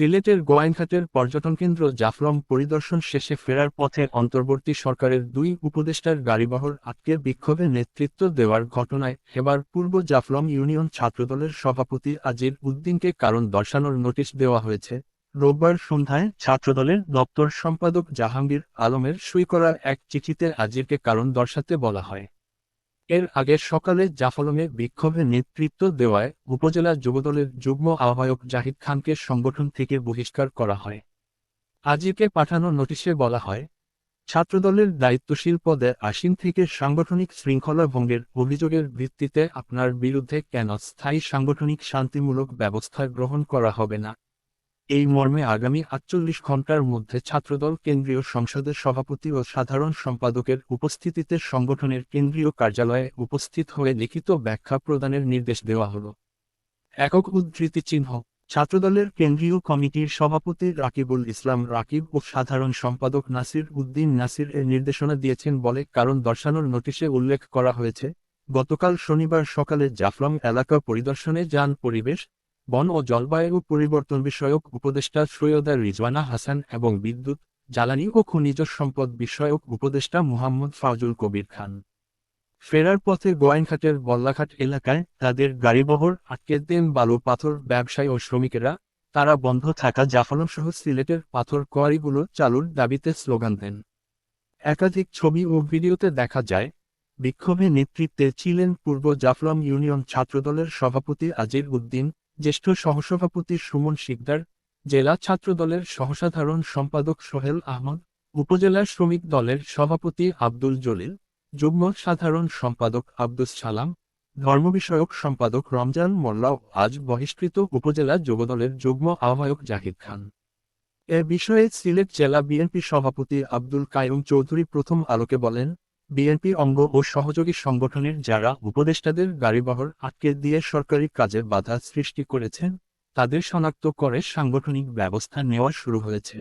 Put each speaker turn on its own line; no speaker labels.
সিলেটের গোয়াইনঘাটের পর্যটন কেন্দ্র জাফলং পরিদর্শন শেষে ফেরার পথে অন্তর্বর্তী সরকারের দুই উপদেষ্টার গাড়িবহর আটকে বিক্ষোভে নেতৃত্ব দেওয়ার ঘটনায় এবার পূর্ব জাফলং ইউনিয়ন ছাত্রদলের সভাপতি আজির উদ্দিনকে কারণ দর্শানোর নোটিশ দেওয়া হয়েছে। রোববার সন্ধ্যায় ছাত্রদলের দপ্তর সম্পাদক জাহাঙ্গীর আলমের সই করা এক চিঠিতে আজিরকে কারণ দর্শাতে বলা হয়। এর আগে সকালে জাফলংয়ে বিক্ষোভে নেতৃত্ব দেওয়ায় উপজেলা যুবদলের যুগ্ম আহ্বায়ক জাহিদ খানকে সংগঠন থেকে বহিষ্কার করা হয়। আজিকে পাঠানো নোটিশে বলা হয়, ছাত্রদলের দায়িত্বশীল পদে আসীন থেকে সাংগঠনিক শৃঙ্খলা ভঙ্গের অভিযোগের ভিত্তিতে আপনার বিরুদ্ধে কেন স্থায়ী সাংগঠনিক শান্তিমূলক ব্যবস্থা গ্রহণ করা হবে না? এই মর্মে আগামী আটচল্লিশ ঘণ্টার মধ্যে ছাত্রদল কেন্দ্রীয় সংসদের সভাপতি ও সাধারণ সম্পাদকের উপস্থিতিতে সংগঠনের কেন্দ্রীয় কার্যালয়ে উপস্থিত হয়ে লিখিত ব্যাখ্যা প্রদানের নির্দেশ দেওয়া হল। একক উদ্ধৃতি চিহ্ন, ছাত্রদলের কেন্দ্রীয় কমিটির সভাপতি রাকিবুল ইসলাম রাকিব ও সাধারণ সম্পাদক নাসির উদ্দিন নাসির এর নির্দেশনা দিয়েছেন বলে কারণ দর্শানোর নোটিশে উল্লেখ করা হয়েছে, গতকাল শনিবার সকালে জাফলং এলাকা পরিদর্শনে যান পরিবেশ বন ও জলবায়ু পরিবর্তন বিষয়ক উপদেষ্টা সৈয়দা রিজওয়ানা হাসান এবং বিদ্যুৎ, জ্বালানি ও খনিজ সম্পদ বিষয়ক উপদেষ্টা মুহাম্মদ ফাজুল কবির খান। ফেরার পথে গোয়াইনঘাটের বল্লাঘাট এলাকায় তাদের গাড়িবহর, আটকে দেন বালু পাথর ব্যবসায়ী ও শ্রমিকেরা। তারা বন্ধ থাকা জাফলং সহ সিলেটের পাথর কোয়ারিগুলো চালুর দাবিতে স্লোগান দেন। একাধিক ছবি ও ভিডিওতে দেখা যায়, বিক্ষোভে নেতৃত্বে ছিলেন পূর্ব জাফলং ইউনিয়ন ছাত্রদলের সভাপতি আজির উদ্দিন জ্যেষ্ঠ সহসভাপতি সুমন শিকদার, জেলা ছাত্রদলের সহসাধারণ সম্পাদক সোহেল আহমদ, উপজেলা শ্রমিক দলের সভাপতি আব্দুল জলিল, যুগ্ম সাধারণ সম্পাদক আব্দুস সালাম, ধর্ম বিষয়ক সম্পাদক রমজান মোল্লাও আজ বহিষ্কৃত উপজেলা যুবদলের যুগ্ম আহ্বায়ক জাহিদ খান। এ বিষয়ে সিলেট জেলা বিএনপি সভাপতি আব্দুল কায়ুম চৌধুরী প্রথম আলোকে বলেন বিএনপি অঙ্গ ও সহযোগী সংগঠনের যারা উপদেষ্টাদের গাড়িবহর আটকে দিয়ে সরকারি কাজে বাধা সৃষ্টি করেছেন, তাদের শনাক্ত করে সাংগঠনিক ব্যবস্থা নেওয়া শুরু হয়েছে।